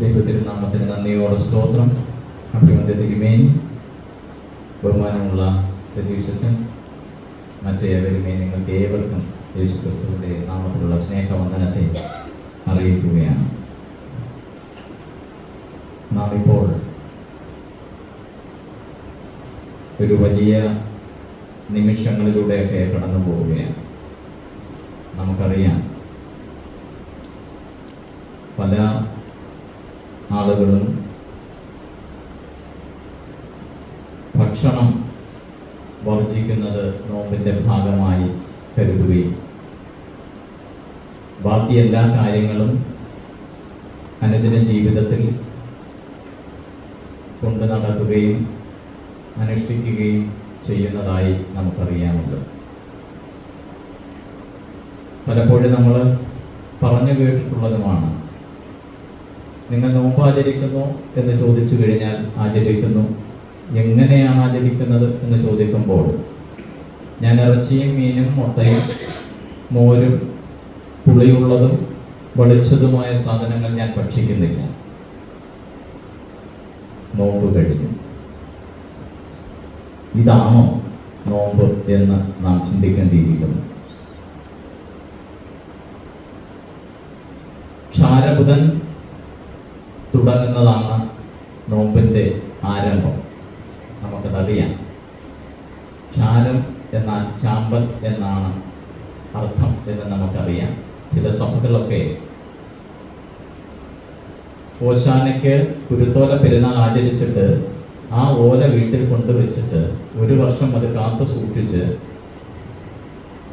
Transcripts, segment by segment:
ദൈവത്തിരുനാമത്തിന് നന്ദിയോടെ സ്തോത്രം. അഭിമന്യ തിരുമേനി. ബഹുമാനമുള്ള രതീഷച്ചൻ മറ്റേവരുമേ നിങ്ങൾക്ക് ഏവർക്കും യേശു ക്രിസ്തുവിന്റെ നാമത്തിലുള്ള സ്നേഹവന്ദനത്തെ അറിയിക്കുകയാണ്. നാം ഇപ്പോൾ ഒരു വലിയ നിമിഷങ്ങളിലൂടെയൊക്കെ കടന്നു പോവുകയാണ്. നമുക്കറിയാം പല ആളുകളും ഭക്ഷണം വർജിക്കുന്നത് നോമ്പിന്റെ ഭാഗമായി കരുതുകയും ബാക്കി എല്ലാ കാര്യങ്ങളും അനുദിന ജീവിതത്തിൽ കൊണ്ടു നടക്കുകയും അനുഷ്ഠിക്കുകയും ചെയ്യുന്നതായി നമുക്കറിയാമുണ്ട് പലപ്പോഴും നമ്മൾ പറഞ്ഞു കേട്ടിട്ടുള്ളതുമാണ് നിങ്ങൾ നോമ്പ് ആചരിക്കുന്നു എന്ന് ചോദിച്ചു കഴിഞ്ഞാൽ ആചരിക്കുന്നു. എങ്ങനെയാണ് ആചരിക്കുന്നത് എന്ന് ചോദിക്കുമ്പോൾ ഞാൻ ഇറച്ചിയും മീനും മുട്ടയും മോരും പുളിയുള്ളതും വെളിച്ചതുമായ സാധനങ്ങൾ ഞാൻ ഭക്ഷിക്കുന്നില്ല. നോമ്പ് കഴിഞ്ഞു. ഇതാണോ നോമ്പ് എന്ന് നാം ചിന്തിക്കേണ്ടിയിരിക്കുന്നു. ക്ഷാരബുധൻ തുടങ്ങുന്നതാണ് നോമ്പിന്റെ ആരംഭം. നമുക്കതറിയാം ചാരം എന്നാൽ ചാമ്പൽ എന്നാണ് അർത്ഥം എന്ന് നമുക്കറിയാം. ചില സഭകളൊക്കെ ഓശാനയ്ക്ക് കുരുത്തോല പെരുന്നാൾ ആചരിച്ചിട്ട് ആ ഓല വീട്ടിൽ കൊണ്ടുവച്ചിട്ട് ഒരു വർഷം അത് കാത്തു സൂക്ഷിച്ച്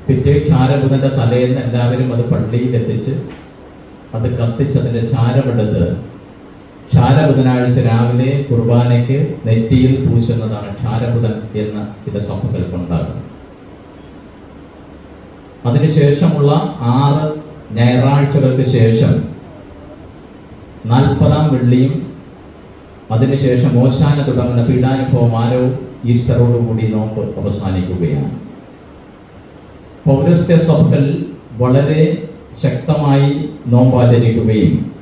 പിറ്റേ ക്ഷാരബുധന്റെ തലേന്ന് എല്ലാവരും അത് പള്ളിയിൽ എത്തിച്ച് അത് കത്തിച്ച് അതിന്റെ ചാരമെടുത്ത് ക്ഷാരബുധനാഴ്ച രാവിലെ കുർബാനയ്ക്ക് നെറ്റിയിൽ പൂശുന്നതാണ് ക്ഷാരബുധൻ എന്ന് ചില സഭകൾക്കുണ്ടാകുന്നത് അതിനുശേഷമുള്ള ആറ് ഞായറാഴ്ചകൾക്ക് ശേഷം നാൽപ്പതാം വെള്ളിയും അതിനുശേഷം ഓശാന തുടങ്ങുന്ന പീഡാനുഭവം ആരോ ഈസ്റ്ററോടുകൂടി നോമ്പ് അവസാനിക്കുകയാണ്. പൗരസ്ത്യ സഭകൾ വളരെ ശക്തമായി നോമ്പാചരിക്കുകയും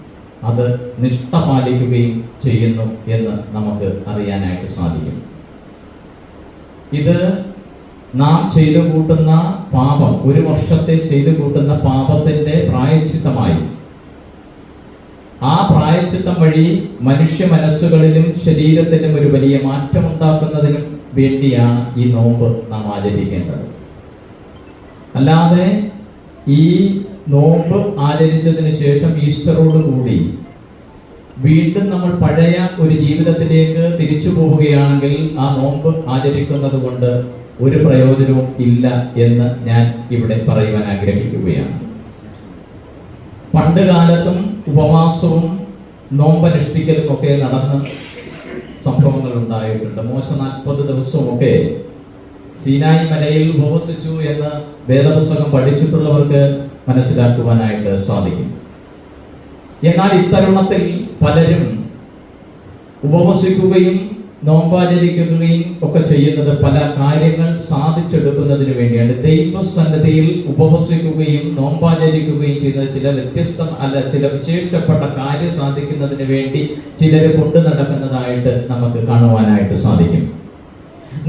അത് നിഷ്ഠ പാലിക്കുകയും ചെയ്യുന്നു എന്ന് നമുക്ക് അറിയാനായിട്ട് സാധിക്കും. ഇത് നാം ചെയ്തു കൂട്ടുന്ന പാപം ഒരു വർഷത്തെ ചെയ്തു കൂട്ടുന്ന പാപത്തിന്റെ പ്രായച്ചിത്തമായി. ആ പ്രായച്ചിത്തം വഴി മനുഷ്യ മനസ്സുകളിലും ശരീരത്തിലും ഒരു വലിയ മാറ്റം ഉണ്ടാക്കുന്നതിനും വേണ്ടിയാണ് ഈ നോമ്പ് നാം ആചരിക്കേണ്ടത്. അല്ലാതെ ഈ നോമ്പ് ആചരിച്ചതിന് ശേഷം ഈസ്റ്ററോട് കൂടി വീണ്ടും നമ്മൾ പഴയ ഒരു ജീവിതത്തിലേക്ക് തിരിച്ചു പോവുകയാണെങ്കിൽ ആ നോമ്പ് ആചരിക്കുന്നത് കൊണ്ട് ഒരു പ്രയോജനവും ഇല്ല എന്ന് ഞാൻ ഇവിടെ പറയുവാൻ ആഗ്രഹിക്കുകയാണ്. പണ്ട് കാലത്തും ഉപവാസവും നോമ്പനുഷ്ഠിക്കലും ഒക്കെ നടന്ന സംഭവങ്ങൾ ഉണ്ടായിട്ടുണ്ട്. മോശ നാൽപ്പത് ദിവസമൊക്കെ സീനായി മലയിൽ ഉപവസിച്ചു എന്ന് വേദപുസ്തകം പഠിച്ചിട്ടുള്ളവർക്ക് മനസ്സിലാക്കുവാനായിട്ട് സാധിക്കും. എന്നാൽ ഇത്തരുണത്തിൽ പലരും ഉപവസിക്കുകയും നോമ്പാചരിക്കുകയും ഒക്കെ ചെയ്യുന്നത് പല കാര്യങ്ങൾ സാധിച്ചെടുക്കുന്നതിന് വേണ്ടിയാണ്. ദൈവസന്നദ്ധിയിൽ ഉപവസിക്കുകയും നോമ്പാചരിക്കുകയും ചെയ്യുന്നത് ചില വ്യത്യസ്ത അല്ല ചില വിശേഷപ്പെട്ട കാര്യം സാധിക്കുന്നതിന് വേണ്ടി ചിലർ കൊണ്ടു നടക്കുന്നതായിട്ട് നമുക്ക് കാണുവാനായിട്ട് സാധിക്കും.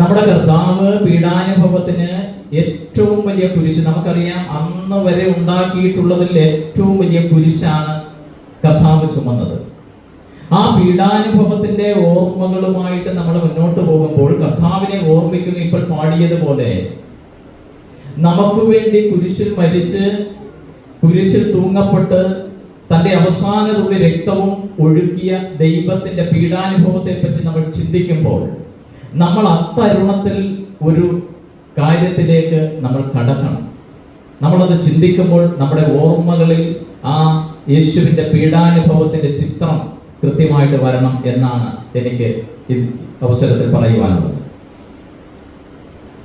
നമ്മുടെ കർത്താവ് പീഡാനുഭവത്തിന് ഏറ്റവും വലിയ കുരിശ്. നമുക്കറിയാം അന്ന് വരെ ഉണ്ടാക്കിയിട്ടുള്ളതിൽ ഏറ്റവും വലിയ കുരിശാണ് കഥാവ് ചുമന്നത്. ആ പീഡാനുഭവത്തിന്റെ ഓർമ്മകളുമായിട്ട് നമ്മൾ മുന്നോട്ട് പോകുമ്പോൾ കഥാവിനെ ഓർമ്മിക്കുന്ന ഇപ്പോൾ പാടിയതുപോലെ നമുക്ക് വേണ്ടി കുരിശിൽ മരിച്ച് കുരിശിൽ തൂങ്ങപ്പെട്ട് തന്റെ അവസാന തുള്ളി രക്തവും ഒഴുക്കിയ ദൈവത്തിന്റെ പീഡാനുഭവത്തെ പറ്റി നമ്മൾ ചിന്തിക്കുമ്പോൾ നമ്മൾ അത്തരുണത്തിൽ ഒരു കാര്യത്തിലേക്ക് നമ്മൾ കടക്കണം. നമ്മളത് ചിന്തിക്കുമ്പോൾ നമ്മുടെ ഓർമ്മകളിൽ ആ യേശുവിന്റെ പീഡാനുഭവത്തിന്റെ ചിത്രം കൃത്യമായിട്ട് വരണം എന്നാണ് എനിക്ക് ഈ അവസരത്തിൽ പറയുവാനുള്ളത്.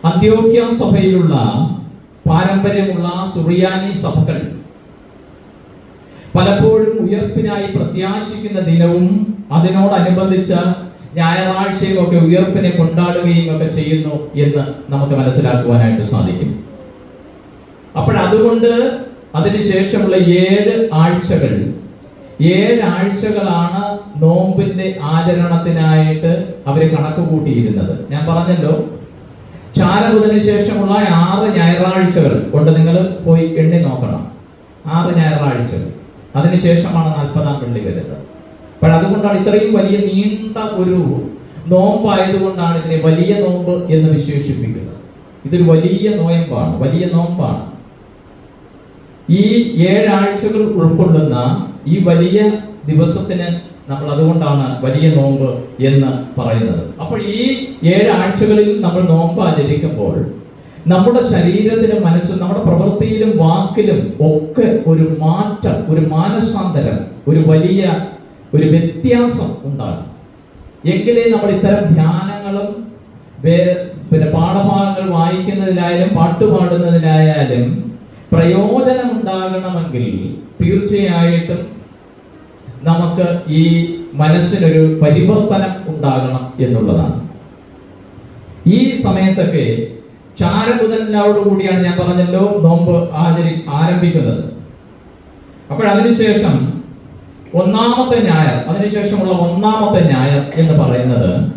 അന്ത്യോക്യ സഭയിലുള്ള പാരമ്പര്യമുള്ള സുറിയാനി സഭകൾ പലപ്പോഴും ഉയർപ്പിനായി പ്രത്യാശിക്കുന്ന ദിനവും അതിനോടനുബന്ധിച്ച ഞായറാഴ്ചയും ഒക്കെ ഉയർപ്പിനെ കൊണ്ടാടുകയും ഒക്കെ ചെയ്യുന്നു എന്ന് നമുക്ക് മനസ്സിലാക്കുവാനായിട്ട് സാധിക്കും. അപ്പോഴതുകൊണ്ട് അതിനുശേഷമുള്ള ഏഴ് ആഴ്ചകൾ. ഏഴാഴ്ചകളാണ് നോമ്പിന്റെ ആചരണത്തിനായിട്ട് അവർ കണക്ക് കൂട്ടിയിരുന്നത്. ഞാൻ പറഞ്ഞല്ലോ. ചാരബുധന് ശേഷമുള്ള ആറ് ഞായറാഴ്ചകൾ കൊണ്ട് നിങ്ങൾ പോയി എണ്ണി നോക്കണം. ആറ് ഞായറാഴ്ചകൾ. അതിനുശേഷമാണ് നാൽപ്പതാം വെള്ളി വരുന്നത്. അതുകൊണ്ടാണ് ഇത്രയും വലിയ നീണ്ട ഒരു നോമ്പായതുകൊണ്ടാണ് ഇതിനെ വലിയ നോമ്പ് എന്ന് വിശേഷിപ്പിക്കുന്നത്. ഇതൊരു വലിയ നോയമ്പാണ് വലിയ നോമ്പാണ്. ഈ ഏഴാഴ്ചകൾ ഉൾക്കൊള്ളുന്ന ഈ വലിയ ദിവസത്തിന് നമ്മൾ അതുകൊണ്ടാണ് വലിയ നോമ്പ് എന്ന് പറയുന്നത്. അപ്പോൾ ഈ ഏഴാഴ്ചകളിൽ നമ്മൾ നോമ്പ് ആചരിക്കുമ്പോൾ നമ്മുടെ ശരീരത്തിലും മനസ്സും നമ്മുടെ പ്രവൃത്തിയിലും വാക്കിലും ഒക്കെ ഒരു മാറ്റം ഒരു മാനസാന്തരം ഒരു വലിയ ഒരു വ്യത്യാസം ഉണ്ടാകും. എങ്കിലേ നമ്മൾ ഇത്തരം ധ്യാനങ്ങളും പിന്നെ പാഠഭാഗങ്ങൾ വായിക്കുന്നതിലായാലും പാട്ട് പാടുന്നതിനായാലും പ്രയോജനം ഉണ്ടാകണമെങ്കിൽ തീർച്ചയായിട്ടും നമുക്ക് ഈ മനസ്സിനൊരു പരിവർത്തനം ഉണ്ടാകണം എന്നുള്ളതാണ്. ഈ സമയത്തൊക്കെ ചാരബുധനോട് കൂടിയാണ് ഞാൻ പറഞ്ഞല്ലോ നോമ്പ് ആചരി ആരംഭിക്കുന്നത്. അപ്പോൾ അതിനുശേഷം ഒന്നാമത്തെ ഞായർ അതിനുശേഷമുള്ള ഒന്നാമത്തെ ന്യായം എന്ന് പറയുന്നത്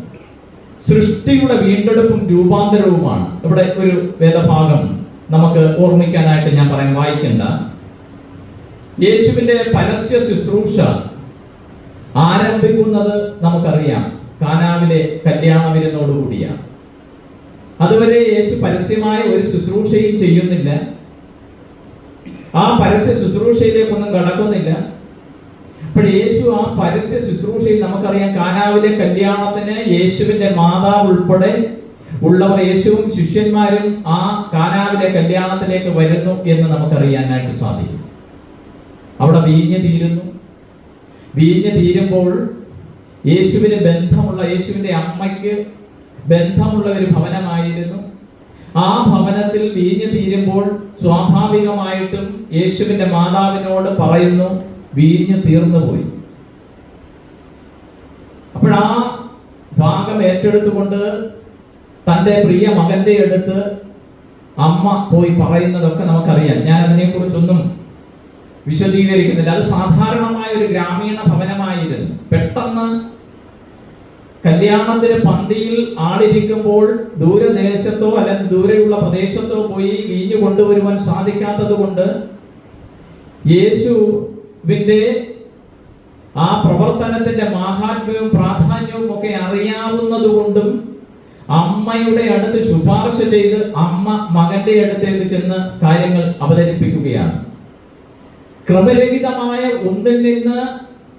സൃഷ്ടിയുടെ വീണ്ടെടുപ്പും രൂപാന്തരവുമാണ്. ഇവിടെ ഒരു വേദഭാഗം നമുക്ക് ഓർമ്മിക്കാനായിട്ട് ഞാൻ പറയാൻ വായിക്കണ്ട. യേശുവിന്റെ പരസ്യ ശുശ്രൂഷ ആരംഭിക്കുന്നത് നമുക്കറിയാം. കാനാവിലെ കല്യാണ വിരുന്നോടുകൂടിയാണ് അതുവരെ യേശു പരസ്യമായ ഒരു ശുശ്രൂഷയും ചെയ്യുന്നില്ല. ആ പരസ്യ ശുശ്രൂഷയിലേക്കൊന്നും കടക്കുന്നില്ല. അപ്പോൾ യേശു ആ പരസ്യ ശുശ്രൂഷയിൽ നമുക്കറിയാം കാനാവിലെ കല്യാണത്തിന് യേശുവിന്റെ മാതാവ് ഉൾപ്പെടെ ഉള്ളവർ യേശുവും ശിഷ്യന്മാരും ആ കാനാവിലെ കല്യാണത്തിലേക്ക് വരുന്നു എന്ന് നമുക്കറിയാനായിട്ട് സാധിക്കും. അവിടെ വീഞ്ഞ് തീരുന്നു. വീഞ്ഞ് തീരുമ്പോൾ യേശുവിന് ബന്ധമുള്ള യേശുവിന്റെ അമ്മയ്ക്ക് ബന്ധമുള്ള ഒരു ഭവനമായിരുന്നു. ആ ഭവനത്തിൽ വീഞ്ഞ് തീരുമ്പോൾ സ്വാഭാവികമായിട്ടും യേശുവിന്റെ മാതാവിനോട് പറയുന്നു വീഞ്ഞ് തീർന്നുപോയി. അപ്പോൾ ആ ഭാഗം ഏറ്റെടുത്തുകൊണ്ട് തന്റെ പ്രിയ മകന്റെ അടുത്ത് അമ്മ പോയി പറയുന്നതൊക്കെ നമുക്കറിയാം. ഞാൻ അതിനെക്കുറിച്ചൊന്നും വിശദീകരിക്കുന്നില്ല. അത് സാധാരണമായ ഒരു ഗ്രാമീണ ഭവനമായിരുന്നു. പെട്ടെന്ന് കല്യാണത്തിന് പന്തിയിൽ ആളിരിക്കുമ്പോൾ ദൂരദേശത്തോ അല്ലെങ്കിൽ ദൂരെയുള്ള പ്രദേശത്തോ പോയി വീഞ്ഞു കൊണ്ടുവരുവാൻ സാധിക്കാത്തത് കൊണ്ട് യേശുവിന്റെ ആ പ്രവർത്തനത്തിന്റെ മാഹാത്മ്യവും പ്രാധാന്യവും ഒക്കെ അറിയാവുന്നത് കൊണ്ടും അമ്മയുടെ അടുത്ത് ശുപാർശ ചെയ്ത് അമ്മ മകന്റെ അടുത്തേക്ക് ചെന്ന് കാര്യങ്ങൾ അവതരിപ്പിക്കുകയാണ്. ക്രമരഹിതമായ ഒന്നിൽ നിന്ന്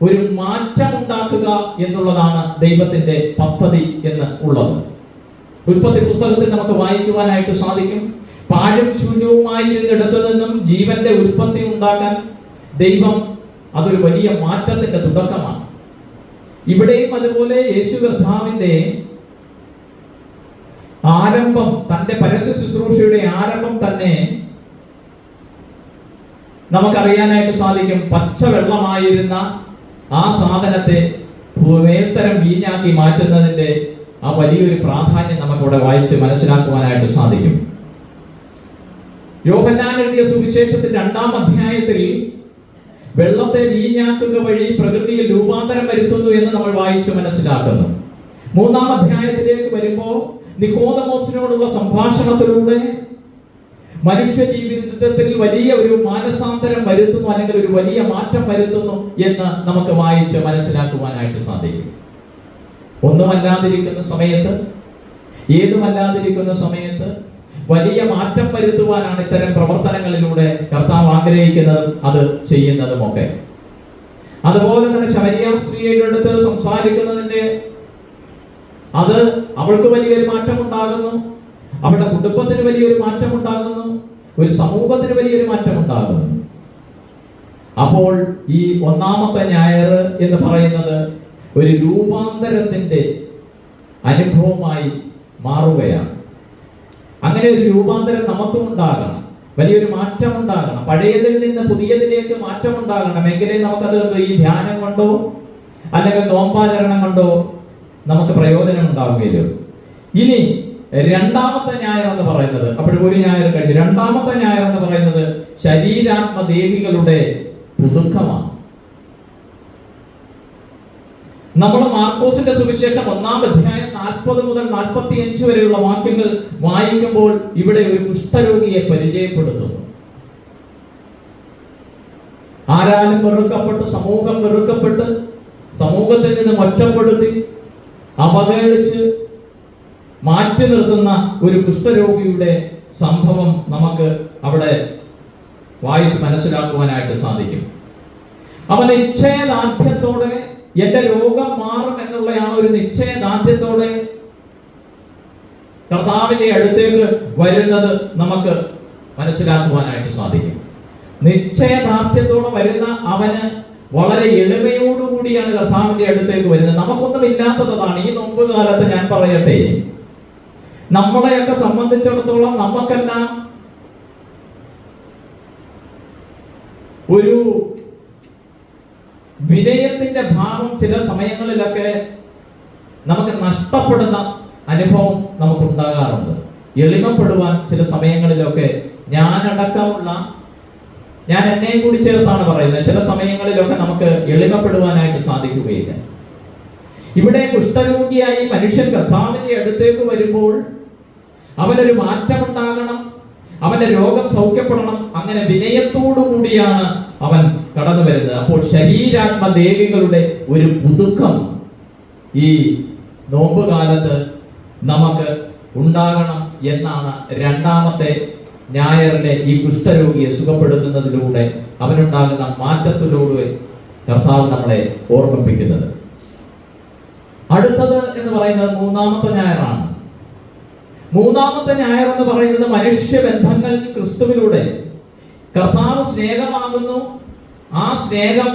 ഒരു മാറ്റം ഉണ്ടാക്കുക എന്നുള്ളതാണ് ദൈവത്തിന്റെ പദ്ധതി എന്ന് ഉള്ളത്. ഉൽപ്പത്തി പുസ്തകത്തിൽ നമുക്ക് വായിക്കുവാനായിട്ട് സാധിക്കും. പാഴും ശൂന്യവുമായിരുന്നിടത്തു നിന്നും ജീവന്റെ ഉൽപ്പത്തി ഉണ്ടാക്കാൻ ദൈവം അതൊരു വലിയ മാറ്റത്തിന്റെ തുടക്കമാണ്. ഇവിടെയും അതുപോലെ യേശു കർത്താവിന്റെ ആരംഭം തന്റെ പരസ്യ ശുശ്രൂഷയുടെ ആരംഭം തന്നെ നമുക്കറിയാനായിട്ട് സാധിക്കും. പച്ചവെള്ളമായിരുന്ന ആ സാധനത്തെ മേൽത്തരം വീഞ്ഞാക്കി മാറ്റുന്നതിന്റെ ആ വലിയൊരു പ്രാധാന്യം നമുക്കിവിടെ വായിച്ച് മനസ്സിലാക്കുവാനായിട്ട് സാധിക്കും. യോഹന്നാൻ എഴുതിയ സുവിശേഷത്തിൽ രണ്ടാം അധ്യായത്തിൽ വെള്ളത്തെ വീഞ്ഞാക്കുക വഴി പ്രകൃതിയിൽ രൂപാന്തരം വരുത്തുന്നു എന്ന് നമ്മൾ വായിച്ചു മനസ്സിലാക്കുന്നു. മൂന്നാം അധ്യായത്തിലേക്ക് വരുമ്പോൾ നിക്കോദമോസിനോടുള്ള സംഭാഷണത്തിലൂടെ മനുഷ്യ ജീവിതത്തിൽ വലിയ ഒരു മാനസാന്തരം വരുത്തുന്നു അല്ലെങ്കിൽ ഒരു വലിയ മാറ്റം വരുത്തുന്നു എന്ന് നമുക്ക് വായിച്ച് മനസ്സിലാക്കുവാനായിട്ട് സാധിക്കും. ഒന്നുമല്ലാതിരിക്കുന്ന സമയത്ത് ഏതുമല്ലാതിരിക്കുന്ന സമയത്ത് വലിയ മാറ്റം വരുത്തുവാനാണ് ഇത്തരം പ്രവർത്തനങ്ങളിലൂടെ കർത്താവ് ആഗ്രഹിക്കുന്നതും അത് ചെയ്യുന്നതുമൊക്കെ. അതുപോലെ തന്നെ ശമരിയ സ്ത്രീയുടെ അടുത്ത് സംസാരിക്കുന്നതിന്റെ അത് അവൾക്ക് വലിയൊരു മാറ്റം ഉണ്ടാകുന്നു അവളുടെ കുടുംബത്തിന് വലിയൊരു മാറ്റം ഉണ്ടാകുന്നു ഒരു സമൂഹത്തിന് വലിയൊരു മാറ്റം ഉണ്ടാകുന്നു അപ്പോൾ ഈ ഒന്നാമത്തെ ഞായർ എന്ന് പറയുന്നത് ഒരു രൂപാന്തരത്തിന്റെ അനുഭവമായി മാറുകയാണ്. അങ്ങനെ ഒരു രൂപാന്തരം നമുക്കും ഉണ്ടാകണം. വലിയൊരു മാറ്റം ഉണ്ടാകണം. പഴയതിൽ നിന്ന് പുതിയതിലേക്ക് മാറ്റം ഉണ്ടാകണം. എങ്കിലേ നമുക്കത് ഈ ധ്യാനം കൊണ്ടോ? അല്ലെങ്കിൽ നോമ്പാചരണം കൊണ്ടോ? നമുക്ക് പ്രയോജനം ഉണ്ടാവുകയുള്ളൂ. ഇനി രണ്ടാമത്തെ ന്യായം എന്ന് പറയുന്നത് അപ്പോൾ ഒരു ഞായർ കഴിഞ്ഞു. രണ്ടാമത്തെ ന്യായം എന്ന് പറയുന്നത് ശരീരാത്മദേഹികളുടെ പുതുക്കമാണ്. നമ്മൾ മാർക്കോസിന്റെ സുവിശേഷം ഒന്നാം അധ്യായം നാൽപ്പത് മുതൽ നാൽപ്പത്തി അഞ്ച് വരെയുള്ള വാക്യങ്ങൾ വായിക്കുമ്പോൾ ഇവിടെ ഒരു കുഷ്ഠരോഗിയെ പരിചയപ്പെടുത്തുന്നു ആരാലും വെറുക്കപ്പെട്ട് സമൂഹം വെറുക്കപ്പെട്ട് സമൂഹത്തിൽ നിന്ന് ഒറ്റപ്പെടുത്തി അവഹേളിച്ച് മാറ്റി നിർത്തുന്ന ഒരു കുഷ്ഠരോഗിയുടെ സംഭവം നമുക്ക് അവിടെ വായിച്ച് മനസ്സിലാക്കുവാനായിട്ട് സാധിക്കും. അവൻ നിശ്ചയദാർഢ്യത്തോടെ എന്റെ രോഗം മാറും എന്നുള്ള ആ ഒരു നിശ്ചയദാർഢ്യത്തോടെ കർത്താവിന്റെ അടുത്തേക്ക് വരുന്നത് നമുക്ക് മനസ്സിലാക്കുവാനായിട്ട് സാധിക്കും. നിശ്ചയദാർഢ്യത്തോടെ വരുന്ന അവന് വളരെ എളിമയോടുകൂടിയാണ് കർത്താവിന്റെ അടുത്തേക്ക് വരുന്നത്. നമുക്കൊന്നും ഇല്ലാത്തതാണ്. ഈ നോമ്പ് കാലത്ത് ഞാൻ പറയട്ടെ നമ്മളെയൊക്കെ സംബന്ധിച്ചിടത്തോളം നമുക്കെല്ലാം ഒരു വിനയത്തിന്റെ ഭാവം ചില സമയങ്ങളിലൊക്കെ നമുക്ക് നഷ്ടപ്പെടുന്ന അനുഭവം നമുക്ക് ഉണ്ടാകാറുണ്ട് എളിമപ്പെടുവാൻ ചില സമയങ്ങളിലൊക്കെ ഞാനടക്കമുള്ള ഞാൻ എന്നെയും കൂടി ചേർത്താണ് പറയുന്നത്. ചില സമയങ്ങളിലൊക്കെ നമുക്ക് എളിമപ്പെടുവാനായിട്ട് സാധിക്കുകയില്ല. ഇവിടെ കുഷ്ഠരോഗിയായി മനുഷ്യൻ കർത്താവിന്റെ അടുത്തേക്ക് വരുമ്പോൾ അവനൊരു മാറ്റമുണ്ടാകണം അവന്റെ രോഗം സൗഖ്യപ്പെടണം അങ്ങനെ വിനയത്തോടു കൂടിയാണ് അവൻ കടന്നു വരുന്നത്. അപ്പോൾ ശരീരാത്മ ദേവികളുടെ ഒരു പുതുക്കം ഈ നോമ്പ് കാലത്ത് നമുക്ക് ഉണ്ടാകണം എന്നാണ് രണ്ടാമത്തെ ഞായറിലെ ഈ കുഷ്ഠരോഗിയെ സുഖപ്പെടുത്തുന്നതിലൂടെ അവനുണ്ടാകുന്ന മാറ്റത്തിലൂടെ കർത്താവ് നമ്മളെ ഓർമ്മിപ്പിക്കുന്നത്. അടുത്തത് എന്ന് പറയുന്നത് മൂന്നാമത്തെ ഞായറാണ്. മൂന്നാമത്തെ ഞായർ എന്ന് പറയുന്നത് മനുഷ്യ ബന്ധങ്ങൾ ക്രിസ്തുവിലൂടെ. കർത്താവ് സ്നേഹമാകുന്നു ആ സ്നേഹം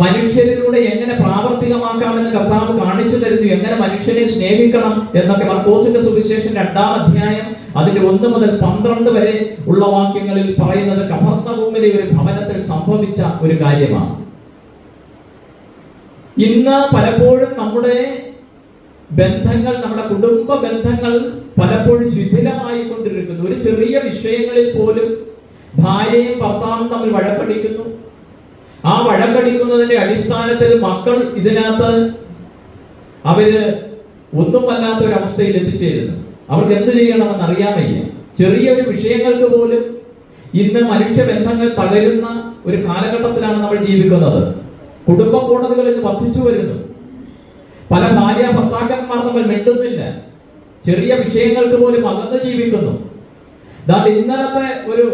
മനുഷ്യരിലൂടെ എങ്ങനെ പ്രാവർത്തികമാക്കാമെന്ന് കർത്താവ് കാണിച്ചു തരുന്നു? എങ്ങനെ മനുഷ്യനെ സ്നേഹിക്കണം എന്നൊക്കെ മർക്കോസിന്റെ സുവിശേഷം രണ്ടാം അധ്യായം അതിന്റെ ഒന്ന് മുതൽ പന്ത്രണ്ട് വരെ ഉള്ള വാക്യങ്ങളിൽ പറയുന്നത് കഫർണഭൂമിലെ ഒരു ഭവനത്തിൽ സംഭവിച്ച ഒരു കാര്യമാണ്. ഇന്ന് പലപ്പോഴും നമ്മുടെ ബന്ധങ്ങൾ നമ്മുടെ കുടുംബ ബന്ധങ്ങൾ പലപ്പോഴും ശിഥിലമായി കൊണ്ടിരിക്കുന്നു ഒരു ചെറിയ വിഷയങ്ങളിൽ പോലും ഭാര്യയും ഭർത്താവും തമ്മിൽ വഴക്കടിക്കുന്നു. ആ വഴക്കടിക്കുന്നതിന്റെ അടിസ്ഥാനത്തിൽ മക്കൾ ഇതിനകത്ത് അവർ ഒന്നുമല്ലാത്ത ഒരു അവസ്ഥയിൽ എത്തിച്ചേരുന്നു അവർക്ക് എന്ത് ചെയ്യണമെന്ന് അറിയാൻ വയ്യ. ചെറിയൊരു വിഷയങ്ങൾക്ക് പോലും ഇന്ന് മനുഷ്യ ബന്ധങ്ങൾ തകരുന്ന ഒരു കാലഘട്ടത്തിലാണ് നമ്മൾ ജീവിക്കുന്നത്. കുടുംബ കോടതികൾ ഇന്ന് വർദ്ധിച്ചു വരുന്നു. പല ഭാര്യ ഭർത്താക്കന്മാർ തമ്മിൽ മിണ്ടുന്നില്ല. ചെറിയ വിഷയങ്ങൾക്ക് പോലും അകന്ന് ജീവിക്കുന്നു. ഇന്നലത്തെ ഒരു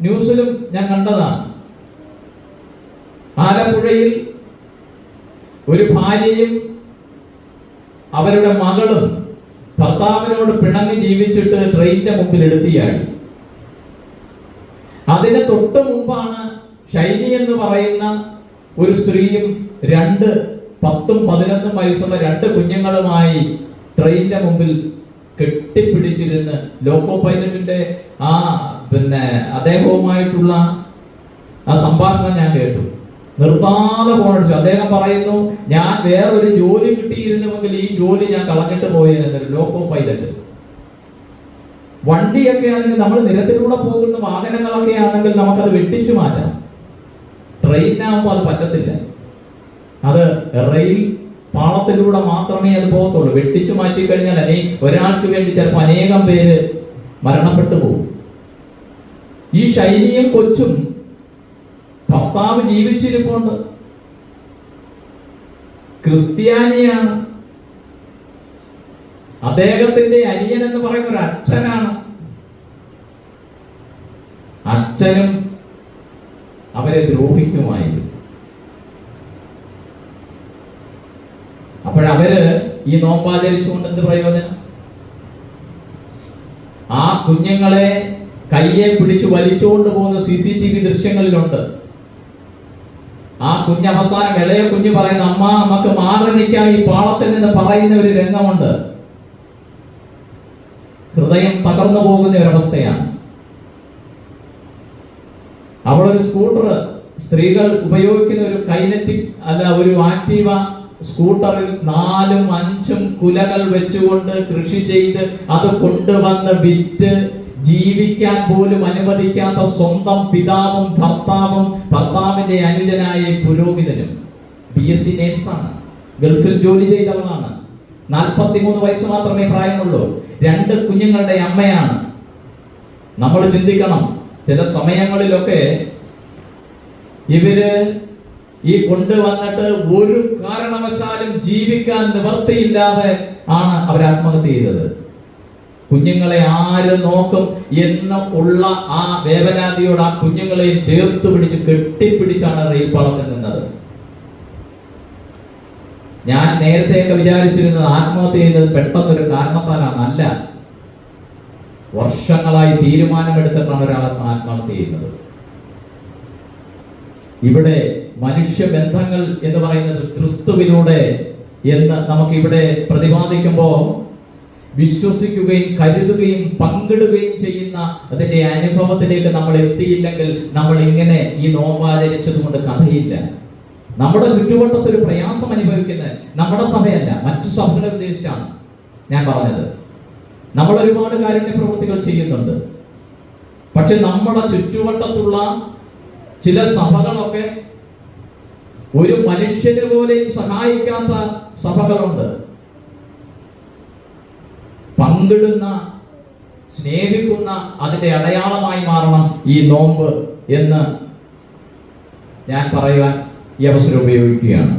ന്യൂസിലും ഞാൻ കണ്ടതാണ്. ആലപ്പുഴയിൽ ഒരു ഭാര്യയും അവരുടെ മകളും ഭർത്താവിനോട് പിണങ്ങി ജീവിച്ചിട്ട് ട്രെയിനിന്റെ മുമ്പിൽ എടുത്തിയാണ് അതിന് തൊട്ട് മുമ്പാണ് ഷൈനി എന്ന് പറയുന്ന ഒരു സ്ത്രീയും രണ്ട് പത്തും പതിനൊന്നും വയസ്സുള്ള രണ്ട് കുഞ്ഞുങ്ങളുമായി ട്രെയിനിന്റെ മുമ്പിൽ കെട്ടിപ്പിടിച്ചിരുന്ന് ലോക്കോ പൈലറ്റിന്റെ ആ പിന്നെ അദ്ദേഹവുമായിട്ടുള്ള ആ സംഭാഷണം ഞാൻ കേട്ടു. നിർത്താതെ ഫോണടിച്ചു അദ്ദേഹം പറയുന്നു ഞാൻ വേറൊരു ജോലി കിട്ടിയിരുന്നുവെങ്കിൽ ഈ ജോലി ഞാൻ കളഞ്ഞിട്ട് പോയെന്നൊരു ലോക്കോ പൈലറ്റ്. വണ്ടിയൊക്കെ ആണെങ്കിൽ നമ്മൾ നിരത്തിലൂടെ പോകുന്ന വാഹനങ്ങളൊക്കെ ആണെങ്കിൽ നമുക്കത് വെട്ടിച്ചു മാറ്റാം. ട്രെയിനാകുമ്പോൾ അത് പറ്റത്തില്ല. അത് റെയിൽ പാളത്തിലൂടെ മാത്രമേ അത് പോകത്തുള്ളൂ. വെട്ടിച്ചു മാറ്റി കഴിഞ്ഞാൽ അനേ ഒരാൾക്ക് വേണ്ടി ചിലപ്പോൾ അനേകം പേര് മരണപ്പെട്ടു പോകും. ഈ ശൈലിയും കൊച്ചും ഭർത്താവ് ജീവിച്ചിരിപ്പുണ്ട്. ക്രിസ്ത്യാനിയാണ്. അദ്ദേഹത്തിന്റെ അനിയൻ എന്ന് പറയുന്ന ഒരു അച്ഛനാണ്. അച്ഛനും അവരെ ദ്രോഹിക്കുമായിരുന്നു. അപ്പോഴവര് ഈ നോമ്പാചരിച്ചുകൊണ്ട് എന്ത് പ്രയോജനം? ആ കുഞ്ഞുങ്ങളെ കയ്യെ പിടിച്ചു വലിച്ചുകൊണ്ട് പോകുന്ന സി സി ടി വി ദൃശ്യങ്ങളിലുണ്ട്. ആ കുഞ്ഞ് അവസാനം ഇളയ കുഞ്ഞ് പറയുന്ന അമ്മ നമുക്ക് മാറി നിൽക്കാൻ ഈ പാളത്തിൽ നിന്ന് പറയുന്ന ഒരു രംഗമുണ്ട്. ഹൃദയം തകർന്നു പോകുന്ന ഒരവസ്ഥയാണ്. അവളൊരു സ്കൂട്ടർ സ്ത്രീകൾ ഉപയോഗിക്കുന്ന ഒരു കൈനറ്റിക് അല്ല ഒരു ആക്റ്റീവ സ്കൂട്ടറിൽ നാലും അഞ്ചും കുലകൾ വെച്ചുകൊണ്ട് കൃഷി ചെയ്ത് അത് കൊണ്ടുവന്ന് വിറ്റ് ജീവിക്കാൻ പോലും അനുവദിക്കാത്ത സ്വന്തം പിതാവും ഭർത്താവും ഭർത്താവിന്റെ അനുജനായ പുരോഹിതനും ബി എസ് സി നേഴ്സാണ്. ഗൾഫിൽ ജോലി ചെയ്തവളാണ്. നാൽപ്പത്തിമൂന്ന് വയസ്സ് മാത്രമേ പ്രായമുള്ളൂ. രണ്ട് കുഞ്ഞുങ്ങളുടെ അമ്മയാണ്. നമ്മൾ ചിന്തിക്കണം ചില സമയങ്ങളിലൊക്കെ ഇവർ ഈ കൊണ്ടുവന്നിട്ട് ഒരു കാരണവശാലും ജീവിക്കാൻ നിവർത്തിയില്ലാതെ ആണ് അവർ ആത്മഹത്യ ചെയ്തത്. കുഞ്ഞുങ്ങളെ ആര് നോക്കും എന്ന് ഉള്ള ആ വേവനാദിയോട് ആ കുഞ്ഞുങ്ങളെ ചേർത്ത് പിടിച്ച് കെട്ടിപ്പിടിച്ചാണ് റെയിൽപ്പാളത്തിൽ നിന്നത്. ഞാൻ നേരത്തെയൊക്കെ വിചാരിച്ചിരുന്നത് ആത്മഹത്യ ചെയ്യുന്നത് പെട്ടെന്നൊരു കാരണത്താലാണ് അല്ല വർഷങ്ങളായി തീരുമാനമെടുത്തിട്ടാണ് ഒരാൾ ആത്മഹത്യ ചെയ്യുന്നത്. ഇവിടെ മനുഷ്യബന്ധങ്ങൾ എന്ന് പറയുന്നത് ക്രിസ്തുവിലൂടെ എന്ന് നമുക്ക് ഇവിടെ പ്രതിപാദിക്കുമ്പോൾ വിശ്വസിക്കുകയും കരുതുകയും പങ്കിടുകയും ചെയ്യുന്ന അതിന്റെ അനുഭവത്തിലേക്ക് നമ്മൾ എത്തിയില്ലെങ്കിൽ നമ്മൾ ഇങ്ങനെ ഈ നോമ്പാചരിച്ചത് കൊണ്ട് കഥയില്ല. നമ്മുടെ ചുറ്റുവട്ടത്തിൽ പ്രയാസം അനുഭവിക്കുന്നത് നമ്മുടെ സഭയല്ല മറ്റു സഭകളെ ഉദ്ദേശിച്ചാണ് ഞാൻ പറഞ്ഞത്. നമ്മൾ ഒരുപാട് കാരുണ്യ പ്രവൃത്തികൾ ചെയ്യുന്നുണ്ട്. പക്ഷെ നമ്മുടെ ചുറ്റുവട്ടത്തുള്ള ചില സഭകളൊക്കെ ഒരു മനുഷ്യന് പോലെയും സഹായിക്കാത്ത സഭകളുണ്ട്. പങ്കിടുന്ന സ്നേഹിക്കുന്ന അതിന്റെ അടയാളമായി മാറണം ഈ നോമ്പ് എന്ന് ഞാൻ പറയുവാൻ ഈ അവസരം ഉപയോഗിക്കുകയാണ്.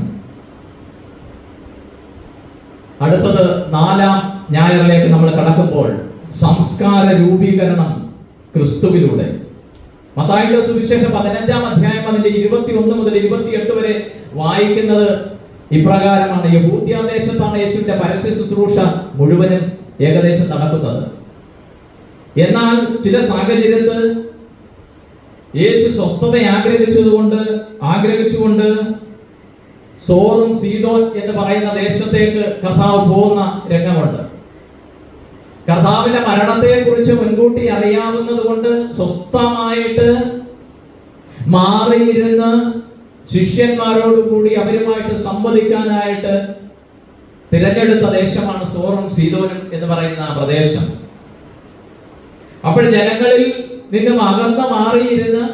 അടുത്തത് നാലാം ഞായറിലേക്ക് നമ്മൾ കടക്കുമ്പോൾ സംസ്കാര രൂപീകരണം ക്രിസ്തുവിലൂടെ. മത്തായിയുടെ സുവിശേഷം പതിനഞ്ചാം അധ്യായം അതിന്റെ ഇരുപത്തി ഒന്ന് മുതൽ ഇരുപത്തിയെട്ട് വരെ വായിക്കുന്നത് ഇപ്രകാരമാണ്. യഹൂദ്യാദേശത്താണ് യേശുവിന്റെ പരസ്യ ശുശ്രൂഷ മുഴുവനും ഏകദേശം നടക്കുന്നത്. എന്നാൽ ചില സാഹചര്യത്തിൽ യേശു സ്വസ്ഥത ആഗ്രഹിച്ചതുകൊണ്ട് ആഗ്രഹിച്ചുകൊണ്ട് സോറും സീതോൻ എന്ന് പറയുന്ന ദേശത്തേക്ക് കർത്താവ് പോകുന്ന രംഗമുണ്ട്. കർത്താവിന്റെ മരണത്തെ കുറിച്ച് മുൻകൂട്ടി അറിയാവുന്നത് കൊണ്ട് സ്വസ്ഥമായിട്ട് മാറിയിരുന്ന് ശിഷ്യന്മാരോട് കൂടി അവരുമായിട്ട് സംവദിക്കാനായിട്ട് തിരഞ്ഞെടുത്ത ദേശമാണ് സോറും സീതോനും എന്ന് പറയുന്ന ആ പ്രദേശം. അപ്പോൾ ജനങ്ങളിൽ നിന്നും അകന്നു മാറിയിരുന്ന്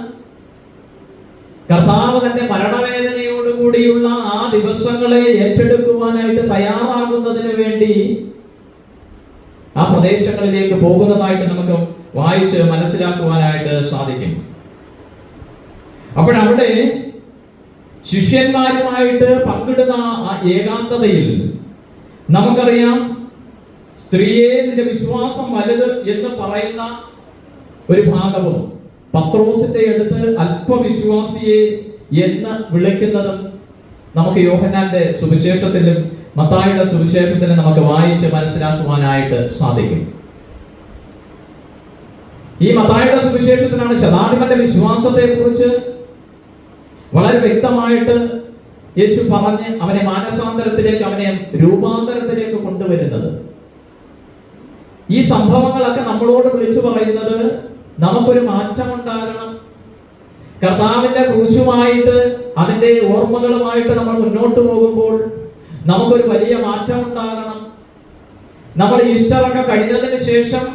കർത്താവ് തന്റെ മരണവേദനയോടുകൂടിയുള്ള ആ ദിവസങ്ങളെ ഏറ്റെടുക്കുവാനായിട്ട് തയ്യാറാകുന്നതിന് വേണ്ടി ആ പ്രദേശങ്ങളിലേക്ക് പോകുന്നതായിട്ട് നമുക്ക് വായിച്ച് മനസ്സിലാക്കുവാനായിട്ട് സാധിക്കും. അപ്പോഴവിടെ ശിഷ്യന്മാരുമായിട്ട് പങ്കിടുന്ന ആ ഏകാന്തതയിൽ നമുക്കറിയാം സ്ത്രീയെ നിന്റെ വിശ്വാസം വലുത് എന്ന് പറയുന്ന ഒരു ഭാഗവും പത്രോസിന്റെ അടുത്ത് അല്പവിശ്വാസിയെ എന്ന് വിളിക്കുന്നതും നമുക്ക് യോഹന്നാന്റെ സുവിശേഷത്തിലും മത്തായിയുടെ സുവിശേഷത്തിലും നമുക്ക് വായിച്ച് മനസ്സിലാക്കുവാനായിട്ട് സാധിക്കും. ഈ മത്തായിയുടെ സുവിശേഷത്തിലാണ് ശതാധിപന്റെ വിശ്വാസത്തെ കുറിച്ച് വളരെ വ്യക്തമായിട്ട് യേശു പറഞ്ഞ് അവനെ മാനസാന്തരത്തിലേക്ക് അവനെ രൂപാന്തരത്തിലേക്ക് കൊണ്ടുവരുന്നത്. ഈ സംഭവങ്ങളൊക്കെ നമ്മളോട് വിളിച്ചു പറയുന്നത് നമുക്കൊരു മാറ്റം ഉണ്ടാകണം കർത്താവിന്റെ ക്രൂശുമായിട്ട് അതിന്റെ ഓർമ്മകളുമായിട്ട് നമ്മൾ മുന്നോട്ട് പോകുമ്പോൾ നമുക്കൊരു വലിയ മാറ്റം ഉണ്ടാകണം നമ്മൾ ഈസ്റ്ററൊക്കെ കഴിഞ്ഞതിന് ശേഷം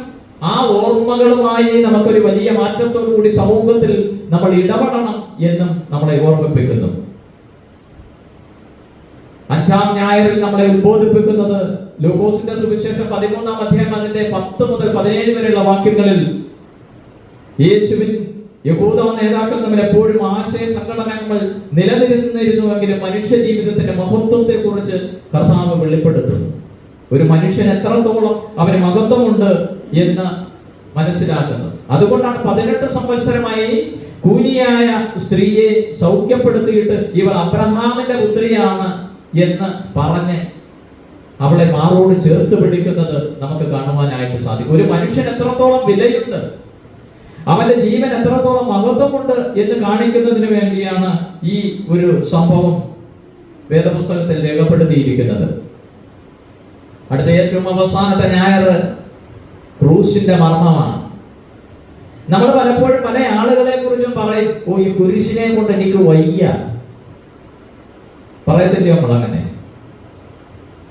ആ ഓർമ്മകളുമായി നമുക്കൊരു വലിയ മാറ്റത്തോടു കൂടി സമൂഹത്തിൽ നമ്മൾ ഇടപെടണം എന്നും നമ്മളെ ഓർമ്മിപ്പിക്കുന്നു. അഞ്ചാം ഞായറിൽ നമ്മളെ ഉദ്ബോധിപ്പിക്കുന്നത് ലൂക്കോസിന്റെ സുവിശേഷം പതിമൂന്നാം അധ്യായം അതിന്റെ പത്ത് മുതൽ പതിനേഴ് വരെയുള്ള വാക്യങ്ങളിൽ യേശുവിൻ യഹൂദ നേതാക്കൾ തമ്മിൽ എപ്പോഴും ആശയ സംഘടനകൾ നിലനിന്നിരുന്നുവെങ്കിലും മനുഷ്യ ജീവിതത്തിന്റെ മഹത്വത്തെ കുറിച്ച് കർത്താവ് വെളിപ്പെടുത്തുന്നു. ഒരു മനുഷ്യൻ എത്രത്തോളം അവന് മഹത്വമുണ്ട് എന്ന് മനസ്സിലാക്കുന്നത് അതുകൊണ്ടാണ് പതിനെട്ട് സംവത്സരമായി കൂലിയായ സ്ത്രീയെ സൗഖ്യപ്പെടുത്തിയിട്ട് ഇവൾ അബ്രഹാമിന്റെ പുത്രിയാണ് എന്ന് പറഞ്ഞ് അവളെ മാറോട് ചേർത്ത് പിടിക്കുന്നത് നമുക്ക് കാണുവാനായിട്ട് സാധിക്കും. ഒരു മനുഷ്യൻ എത്രത്തോളം വിലയുണ്ട് അവന്റെ ജീവൻ എത്രത്തോളം മഹത്വമുണ്ട് എന്ന് കാണിക്കുന്നതിന് വേണ്ടിയാണ് ഈ ഒരു സംഭവം വേദപുസ്തകത്തിൽ രേഖപ്പെടുത്തിയിരിക്കുന്നത്. അടുത്ത ഏറ്റവും അവസാനത്തെ ഞായർ ക്രൂസിന്റെ മർമ്മമാണ്. നമ്മൾ പലപ്പോഴും പല ആളുകളെ കുറിച്ചും പറയും ഓ ഈ കുരിശിനെ കൊണ്ട് എനിക്ക് വയ്യ. പറയത്തില്ലയോ നമ്മൾ അങ്ങനെ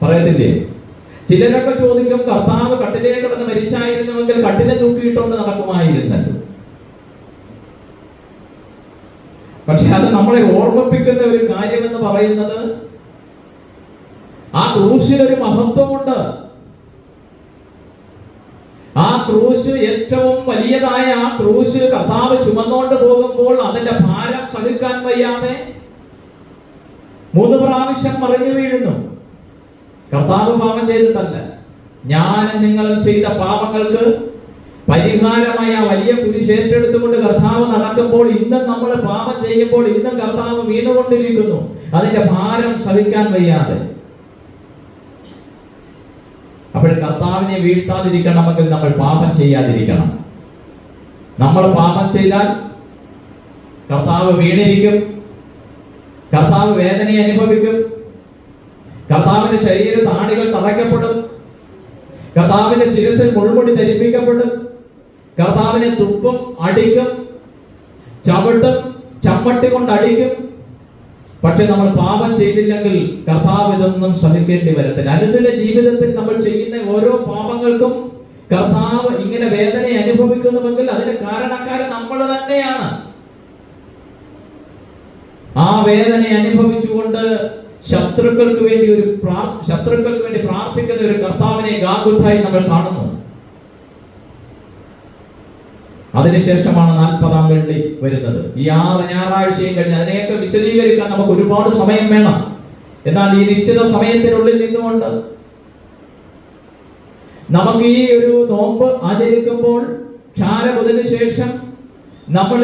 പറയത്തില്ലേ? ചിലരൊക്കെ ചോദിക്കും കർത്താവ് കട്ടിലേ കിടന്ന് മരിച്ചായിരുന്നുവെങ്കിൽ കട്ടിലെ തൂക്കിയിട്ടുണ്ട് നടക്കുമായിരുന്നല്ലോ. പക്ഷെ അത് നമ്മളെ ഓർമ്മിപ്പിക്കുന്ന ഒരു കാര്യമെന്ന് പറയുന്നത് ആ ക്രൂശിനൊരു മഹത്വമുണ്ട്. ആ ക്രൂശ് ഏറ്റവും വലിയതായ ആ ക്രൂശ് കർത്താവ് ചുമന്നോണ്ട് പോകുമ്പോൾ അതിന്റെ ഭാരം സഹിക്കാൻ വയ്യാതെ മൂന്ന് പ്രാവശ്യം മറിഞ്ഞു വീഴുന്നു. കർത്താവ് പാപം ചെയ്തിട്ടല്ല. ഞാനും നിങ്ങളും ചെയ്ത പാപങ്ങൾക്ക് പരിഹാരമായ വലിയ കുരിശ് ഏറ്റെടുത്തുകൊണ്ട് കർത്താവ് നടക്കുമ്പോൾ ഇന്നും നമ്മൾ പാപം ചെയ്യുമ്പോൾ ഇന്നും കർത്താവ് വീണുകൊണ്ടിരിക്കുന്നു. അതിന്റെ ഭാരം സഹിക്കാൻ വയ്യാതെ. അപ്പോൾ കർത്താവിനെ വീഴ്ത്താതിരിക്കണമെങ്കിൽ നമ്മൾ പാപം ചെയ്യാതിരിക്കണം. നമ്മൾ പാപം ചെയ്താൽ കർത്താവ് വീണിരിക്കും. കർത്താവ് വേദനയെ അനുഭവിക്കും. കർത്താവിന്റെ ശരീര താണികൾ തറയ്ക്കപ്പെടും. കർത്താവിന്റെ ശിരസിൽ മുൾമുടി ധരിപ്പിക്കപ്പെടും. കർത്താവിനെ തുപ്പും അടിക്കും. ചവിട്ടും ചമ്മട്ടി കൊണ്ട് അടിക്കും. പക്ഷെ നമ്മൾ പാപം ചെയ്തില്ലെങ്കിൽ കർത്താവ് ഇതൊന്നും സഹിക്കേണ്ടി വരത്തില്ല. അനുദിന ജീവിതത്തിൽ നമ്മൾ ചെയ്യുന്ന ഓരോ പാപങ്ങൾക്കും കർത്താവ് ഇങ്ങനെ വേദന അനുഭവിക്കുന്നുവെങ്കിൽ അതിന് കാരണക്കാരൻ നമ്മൾ തന്നെയാണ്. ആ വേദന അനുഭവിച്ചുകൊണ്ട് ശത്രുക്കൾക്ക് വേണ്ടി ഒരു ശത്രുക്കൾക്ക് വേണ്ടി പ്രാർത്ഥിക്കുന്ന ഒരു കർത്താവിനെ ഗാഗുത്തായി നമ്മൾ കാണുന്നു. അതിനുശേഷമാണ് നാൽപ്പതാം വെള്ളി വരുന്നത്. ഈ ആറ് ഞായറാഴ്ചയും കഴിഞ്ഞ് അതിനെയൊക്കെ വിശദീകരിക്കാൻ നമുക്ക് ഒരുപാട് സമയം വേണം. എന്നാൽ ഈ നിശ്ചിത സമയത്തിനുള്ളിൽ നിന്നുകൊണ്ട് നമുക്ക് ഈ ഒരു നോമ്പ് ആചരിക്കുമ്പോൾ ക്ഷാരബുധന് ശേഷം നമ്മൾ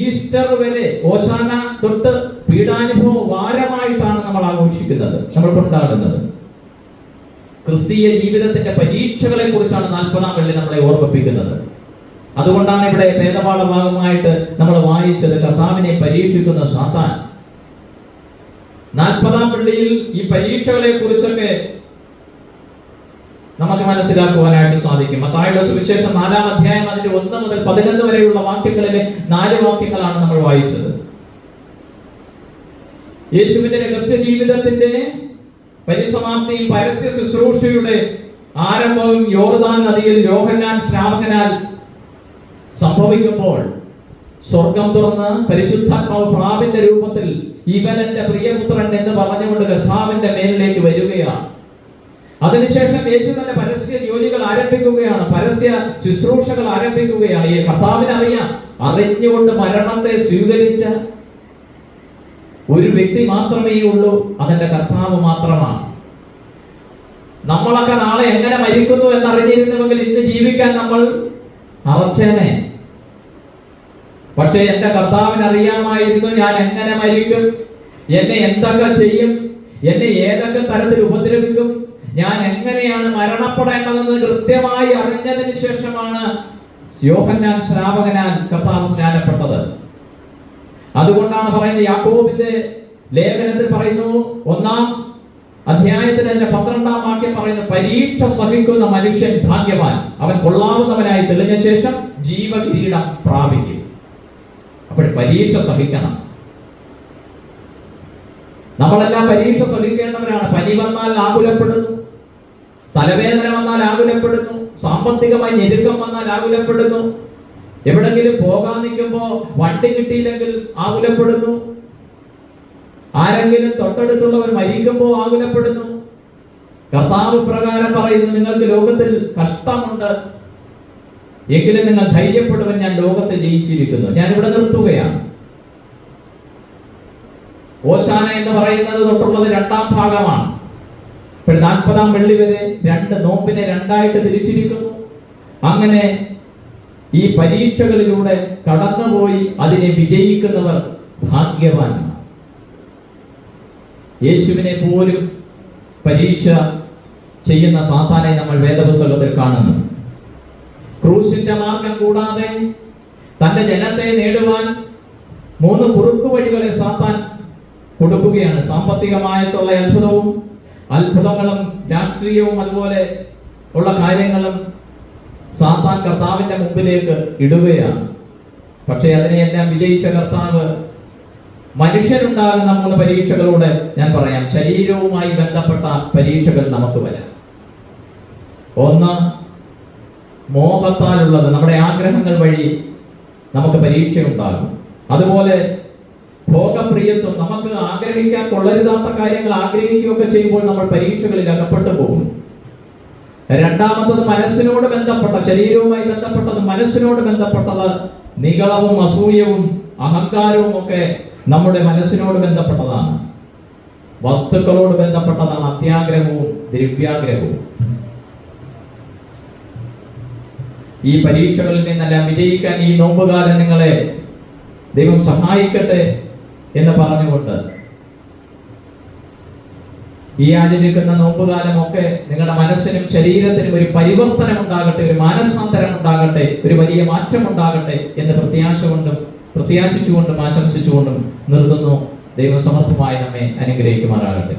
ഈസ്റ്റർ വരെ ഓശാന തൊട്ട് പീഡാനുഭവ വാരമായിട്ടാണ് നമ്മൾ ആഘോഷിക്കുന്നത് നമ്മൾ കൊണ്ടാടുന്നത്. ക്രിസ്തീയ ജീവിതത്തിന്റെ പരീക്ഷകളെ കുറിച്ചാണ് നാൽപ്പതാം വെള്ളി നമ്മളെ ഓർമ്മിപ്പിക്കുന്നത്. അതുകൊണ്ടാണ് ഇവിടെ ഭേദപാഠ ഭാഗമായിട്ട് നമ്മൾ വായിച്ചത് കർത്താവിനെ പരീക്ഷിക്കുന്ന സാത്താൻ. നാൽപ്പതാം വെള്ളിയിൽ ഈ പരീക്ഷകളെ കുറിച്ചൊക്കെ നമുക്ക് മനസ്സിലാക്കുവാനായിട്ട് സാധിക്കും. മത്തായുടെ സുവിശേഷം നാലാം അധ്യായം അതിന്റെ ഒന്ന് മുതൽ പതിനൊന്ന് വരെയുള്ള വാക്യങ്ങളിലെ നാല് വാക്യങ്ങളാണ് നമ്മൾ വായിച്ചത്. യേശുവിന്റെ രഹസ്യ ജീവിതത്തിന്റെ പരിസമാപ്തിയിൽ പരസ്യ ശുശ്രൂഷയുടെ ആരംഭവും യോർദാൻ നദിയിൽ യോഹന്നാൻ ശ്രാവകനാൽ സംഭവിക്കുമ്പോൾ സ്വർഗം തുറന്ന് പരിശുദ്ധാത്മാവ് പ്രാവിന്റെ രൂപത്തിൽ ഇവൻ എന്റെ പ്രിയപുത്രൻ എന്ന് പറഞ്ഞുകൊണ്ട് കഥാവിന്റെ മേലിലേക്ക് വരികയാണ്. അതിനുശേഷം യേശു തന്നെ പരസ്യ ജോലികൾ ആരംഭിക്കുകയാണ്. പരസ്യ ശുശ്രൂഷകൾ ആരംഭിക്കുകയാണ്. ഈ കർത്താവിനെ അറിയാം അറിഞ്ഞുകൊണ്ട് മരണത്തെ സ്വീകരിച്ച ഒരു വ്യക്തി മാത്രമേ ഉള്ളൂ അതിന്റെ കർത്താവ് മാത്രമാണ്. നമ്മളൊക്കെ നാളെ എങ്ങനെ മരിക്കുന്നു എന്നറിഞ്ഞിരുന്നുവെങ്കിൽ ഇന്ന് ജീവിക്കാൻ നമ്മൾ അറച്ചേനെ പക്ഷേ എന്റെ കർത്താവിന് അറിയാമായിരുന്നു ഞാൻ എങ്ങനെ മരിക്കും എന്നെ എന്തൊക്കെ ചെയ്യും എന്നെ ഏതൊക്കെ തരത്തിൽ ഉപദ്രവിക്കും ഞാൻ എങ്ങനെയാണ് മരണപ്പെടേണ്ടതെന്ന് കൃത്യമായി അറിഞ്ഞതിന് ശേഷമാണ് യോഹന്നാൻ ശ്രാവകനാൻ കർത്താവ് സ്നാനപ്പെട്ടത്. അതുകൊണ്ടാണ് പറയുന്നത് യാക്കോബിന്റെ ലേഖനത്തിൽ പറയുന്നു ഒന്നാം അധ്യായത്തിൽ അതിന്റെ പന്ത്രണ്ടാം വാക്യം പറയുന്നു പരീക്ഷ ശ്രമിക്കുന്ന മനുഷ്യൻ ഭാഗ്യവാൻ. അവൻ കൊള്ളാവുന്നവനായി തെളിഞ്ഞ ശേഷം ജീവകിരീടം പ്രാപിക്കും. അപ്പോൾ പരീക്ഷ സഹിക്കണം. നമ്മളെല്ലാം പരീക്ഷ ശ്രദ്ധിക്കേണ്ടവരാണ്. പനി വന്നാൽ ആകുലപ്പെടുന്നു. തലവേദന വന്നാൽ ആകുലപ്പെടുന്നു. സാമ്പത്തികമായി ഞെരുക്കം വന്നാൽ ആകുലപ്പെടുന്നു. എവിടെങ്കിലും പോകാൻ നിൽക്കുമ്പോൾ വണ്ടി കിട്ടിയില്ലെങ്കിൽ ആകുലപ്പെടുന്നു. ആരെങ്കിലും തൊട്ടടുത്തുള്ളവർ മരിക്കുമ്പോൾ ആകുലപ്പെടുന്നു. കർത്താവ് പ്രകാരം പറയുന്നു നിങ്ങൾക്ക് ലോകത്തിൽ കഷ്ടമുണ്ട്. എങ്കിലും നിങ്ങൾ ധൈര്യപ്പെടുവൻ ഞാൻ ലോകത്തെ ജയിച്ചിരിക്കുന്നു. ഞാൻ ഇവിടെ നിർത്തുകയാണ്. ഓശാന എന്ന് പറയുന്നത് തൊട്ടുള്ളത് രണ്ടാം ഭാഗമാണ്. ഇപ്പോൾ നാൽപ്പതാം വെള്ളി വരെ രണ്ട് നോമ്പിനെ രണ്ടായിട്ട് തിരിച്ചിരിക്കുന്നു. അങ്ങനെ ഈ പരീക്ഷകളിലൂടെ കടന്നുപോയി അതിനെ വിജയിക്കുന്നവർ ഭാഗ്യവാന്മാർ യേശുവിനെ പോലും പരീക്ഷ ചെയ്യുന്ന സാത്താനെ നമ്മൾ വേദപുസ്തകത്തിൽ കാണുന്നു. ക്രൂശിന്റെ മാർഗം കൂടാതെ തന്റെ ജനത്തെ നേടുവാൻ മൂന്ന് കുറുക്കു വഴികളെ സാത്താൻ കൊടുക്കുകയാണ്. സാമ്പത്തികമായിട്ടുള്ള അത്ഭുതവും അത്ഭുതങ്ങളും രാഷ്ട്രീയവും അതുപോലെ ഉള്ള കാര്യങ്ങളും സാത്താൻ കർത്താവിന്റെ മുമ്പിലേക്ക് ഇടുകയാണ്. പക്ഷേ അതിനെയെല്ലാം വിജയിച്ച കർത്താവ് മനുഷ്യരുണ്ടാകുന്ന മൂന്ന് പരീക്ഷകളോട് ഞാൻ പറയാം. ശരീരവുമായി ബന്ധപ്പെട്ട പരീക്ഷകൾ നമുക്ക് വരാം. ഒന്ന് മോഹത്താലുള്ളത്. നമ്മുടെ ആഗ്രഹങ്ങൾ വഴി നമുക്ക് പരീക്ഷയുണ്ടാകും. അതുപോലെ ഭോഗപ്രിയത്വം നമുക്ക് ആഗ്രഹിക്കാൻ കൊള്ളരുതാത്ത കാര്യങ്ങൾ ആഗ്രഹിക്കുകയൊക്കെ ചെയ്യുമ്പോൾ നമ്മൾ പരീക്ഷകളിൽ അകപ്പെട്ടു പോകും. രണ്ടാമത്തത് മനസ്സിനോട് ബന്ധപ്പെട്ട ശരീരവുമായി ബന്ധപ്പെട്ടത് മനസ്സിനോട് ബന്ധപ്പെട്ടത് നികളവും അസൂയവും അഹങ്കാരവും ഒക്കെ നമ്മുടെ മനസ്സിനോട് ബന്ധപ്പെട്ടതാണ്. വസ്തുക്കളോട് ബന്ധപ്പെട്ടതാണ് അത്യാഗ്രഹവും ദ്രവ്യാഗ്രഹവും ഈ പരീക്ഷകളിൽ നിന്നെല്ലാം വിജയിക്കാൻ ഈ നോമ്പുകാലം നിങ്ങളെ ദൈവം സഹായിക്കട്ടെ. എന്ന് പറഞ്ഞുകൊണ്ട് ഈ ആചരിക്കുന്ന നോമ്പുകാലമൊക്കെ നിങ്ങളുടെ മനസ്സിനും ശരീരത്തിനും ഒരു പരിവർത്തനം ഉണ്ടാകട്ടെ ഒരു മാനസാന്തരം ഉണ്ടാകട്ടെ ഒരു വലിയ മാറ്റം ഉണ്ടാകട്ടെ എന്ന് പ്രത്യാശ കൊണ്ടും പ്രത്യാശിച്ചുകൊണ്ടും ആശംസിച്ചുകൊണ്ടും നിർത്തുന്നു. ദൈവസമർത്ഥമായി നമ്മെ അനുഗ്രഹിക്കുമാറാകട്ടെ.